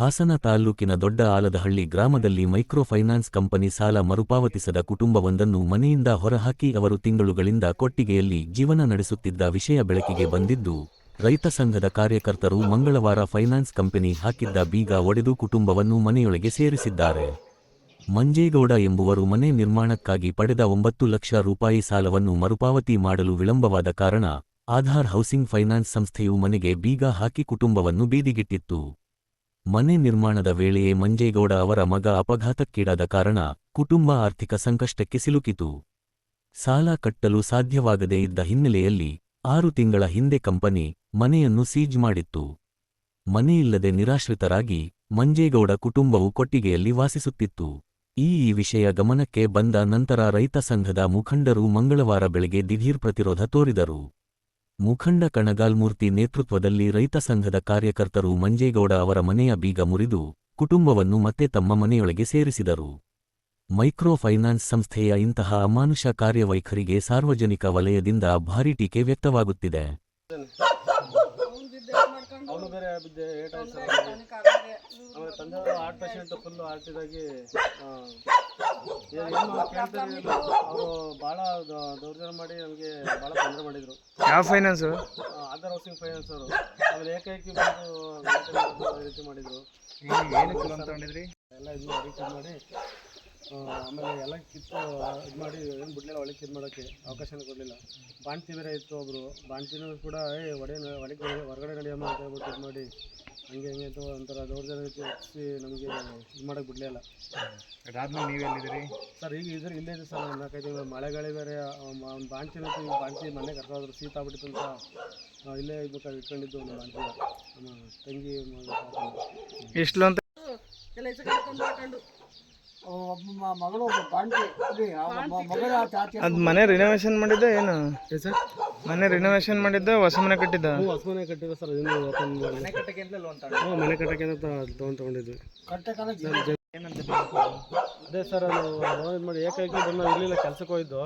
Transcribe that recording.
ಹಾಸನ ತಾಲ್ಲೂಕಿನ ದೊಡ್ಡ ಆಲದಹಳ್ಳಿ ಗ್ರಾಮದಲ್ಲಿ ಮೈಕ್ರೋ ಫೈನಾನ್ಸ್ ಕಂಪನಿ ಸಾಲ ಮರುಪಾವತಿಸದ ಕುಟುಂಬವೊಂದನ್ನು ಮನೆಯಿಂದ ಹೊರಹಾಕಿ ಅವರು ತಿಂಗಳುಗಳಿಂದ ಕೊಟ್ಟಿಗೆಯಲ್ಲಿ ಜೀವನ ನಡೆಸುತ್ತಿದ್ದ ವಿಷಯ ಬೆಳಕಿಗೆ ಬಂದಿದ್ದು, ರೈತ ಸಂಘದ ಕಾರ್ಯಕರ್ತರು ಮಂಗಳವಾರ ಫೈನಾನ್ಸ್ ಕಂಪನಿ ಹಾಕಿದ್ದ ಬೀಗ ಒಡೆದು ಕುಟುಂಬವನ್ನು ಮನೆಯೊಳಗೆ ಸೇರಿಸಿದ್ದಾರೆ. ಮಂಜೇಗೌಡ ಎಂಬುವರು ಮನೆ ನಿರ್ಮಾಣಕ್ಕಾಗಿ ಪಡೆದ ಒಂಬತ್ತು ಲಕ್ಷ ರೂಪಾಯಿ ಸಾಲವನ್ನು ಮರುಪಾವತಿ ಮಾಡಲು ವಿಳಂಬವಾದ ಕಾರಣ, ಆಧಾರ್ ಹೌಸಿಂಗ್ ಫೈನಾನ್ಸ್ ಸಂಸ್ಥೆಯು ಮನೆಗೆ ಬೀಗ ಹಾಕಿ ಕುಟುಂಬವನ್ನು ಬೀದಿಗಿಟ್ಟಿತ್ತು. ಮನೆ ನಿರ್ಮಾಣದ ವೇಳೆಯೇ ಮಂಜೇಗೌಡ ಅವರ ಮಗ ಅಪಘಾತಕ್ಕೀಡಾದ ಕಾರಣ ಕುಟುಂಬ ಆರ್ಥಿಕ ಸಂಕಷ್ಟಕ್ಕೆ ಸಿಲುಕಿತು. ಸಾಲ ಕಟ್ಟಲು ಸಾಧ್ಯವಾಗದೇ ಇದ್ದ ಹಿನ್ನೆಲೆಯಲ್ಲಿ ಆರು ತಿಂಗಳ ಹಿಂದೆ ಕಂಪನಿ ಮನೆಯನ್ನು ಸೀಜ್ ಮಾಡಿತ್ತು. ಮನೆಯಿಲ್ಲದೆ ನಿರಾಶ್ರಿತರಾಗಿ ಮಂಜೇಗೌಡ ಕುಟುಂಬವು ಕೊಟ್ಟಿಗೆಯಲ್ಲಿ ವಾಸಿಸುತ್ತಿತ್ತು. ಈ ಈ ವಿಷಯ ಗಮನಕ್ಕೆ ಬಂದ ನಂತರ ರೈತ ಸಂಘದ ಮುಖಂಡರು ಮಂಗಳವಾರ ಬೆಳಗ್ಗೆ ದಿಢೀರ್ ಪ್ರತಿರೋಧ ತೋರಿದರು. ಮುಖಂಡ ಕಣಗಾಲ್ಮೂರ್ತಿ ನೇತೃತ್ವದಲ್ಲಿ ರೈತ ಸಂಘದ ಕಾರ್ಯಕರ್ತರು ಮಂಜೇಗೌಡ ಅವರ ಮನೆಯ ಬೀಗ ಮುರಿದು ಕುಟುಂಬವನ್ನು ಮತ್ತೆ ತಮ್ಮ ಮನೆಯೊಳಗೆ ಸೇರಿಸಿದರು. ಮೈಕ್ರೋ ಫೈನಾನ್ಸ್ ಸಂಸ್ಥೆಯ ಇಂತಹ ಅಮಾನುಷ ಕಾರ್ಯವೈಖರಿಗೆ ಸಾರ್ವಜನಿಕ ವಲಯದಿಂದ ಭಾರೀ ಟೀಕೆ ವ್ಯಕ್ತವಾಗುತ್ತಿದೆ. ಅವನು ಬೇರೆ ಬಿದ್ದೆ ಏಟಾಯ್ತು ಸರ್ ಆಮೇಲೆ ತಂದೆಯವರು ಹಾರ್ಟ್ ಪೇಷಂಟ್ ಫುಲ್ಲು ಹಾರ್ಟಿದಾಗಿ ಏನು ಕೇಳ್ತಾರೆ ಅವರು ಭಾಳ ದೌರ್ಜನ್ಯ ಮಾಡಿ ನಮಗೆ ಭಾಳ ತೊಂದರೆ ಮಾಡಿದರು. ಯಾವ ಫೈನಾನ್ಸು ಆಧಾರ್ ಹೌಸಿಂಗ್ ಫೈನಾನ್ಸ್ ಅವರು. ಆಮೇಲೆ ಏಕೈಕಿ ಬಂದು ಗಲಾಟೆ ಮಾಡೋದು ಈ ರೀತಿ ಮಾಡಿದರು. ಏನಕ್ಕೆ ಲೋನ್ ತಗೊಂಡಿದ್ರಿ? ಎಲ್ಲ ಇದು ಮಾಡಿ ಮಾಡಿ ಆ, ಆಮೇಲೆ ಎಲ್ಲ ಕಿತ್ತು ಇದು ಮಾಡಿ ಏನು ಬಿಡಲಿಲ್ಲ ಒಳಗೆ ಇದು ಮಾಡೋಕ್ಕೆ ಅವಕಾಶನೇ ಕೊಡಲಿಲ್ಲ. ಬಾಣ್ತಿ ಬೇರೆ ಇತ್ತು ಒಬ್ಬರು ಬಾಣ್ತಿನೂ ಕೂಡ ಏ ಒಡೆ ಒಳಗೆ ಹೊರಗಡೆ ನಡೆಯಮ್ಮ ಅಂತ ಹೇಳ್ಬಿಟ್ಟು ಇದು ಮಾಡಿ. ಹಂಗೆ ಹಂಗೆ ಅಂತ ಒಂಥರ ದೌರ್ಜನ್ಯ ರೀತಿ ಹೆಚ್ಚಿಸಿ ನಮಗೆ ಇದು ಮಾಡೋಕ್ಕೆ ಬಿಡಲಿಲ್ಲ ಅದಾದ್ಮೇಲೆ ನೀವು ಎಲ್ಲಿದ್ದೀರಿ? ಸರ್ ಈಗ ಇದ್ರೆ ಇಲ್ಲೇ ಇದೆ ಸರ್ ನಾಲ್ಕೈದು ತಿಂಗಳು. ಮಳೆಗಾಳಿ ಬೇರೆ ಒಂದು ಬಾಣ್ತಿ ಇತ್ತು ಈಗ ಬಾಣ್ತಿ ಮನೆ ಕರ್ಕೊಂಡ್ರು ಶೀತ ಆಗ್ಬಿಟ್ಟಿತ್ತು ಅಂತ. ಇಲ್ಲೇ ಇದ್ಬೇಕಾದ್ರೆ ಇಟ್ಕೊಂಡಿದ್ದು ಒಂದು ಬಾಣ್ತಿ ನಮ್ಮ ತಂಗಿ ಎಷ್ಟು ಮಗಳು ಅದು ಮನೆ ರಿನೋವೇಷನ್ ಮಾಡಿದ್ದ ಏನು? ಸರ್? ಮನೆ ರಿನೋವೇಷನ್ ಮಾಡಿದ್ದ ಹೊಸ ಮನೆ ಕಟ್ಟಿದ್ದ? ಹೊಸ ಮನೆ ಕಟ್ಟಿದೆ ಸರ್. ಮನೆ ಕಟ್ಟಕ್ಕೆ ಲೋನ್ ಮನೆ ಕಟ್ಟಕ್ಕೆ ಅಂತ ತೊಗೊಂಡು ತೊಗೊಂಡಿದ್ವಿ. ಅದೇ ಸರ್ ಅದು ಲೋನ್ ಇದು ಮಾಡಿ ಏಕೈಕಿ ಬಂದು ಇರಲಿಲ್ಲ ಕೆಲಸಕ್ಕೆ ಹೋಗಿದ್ದು.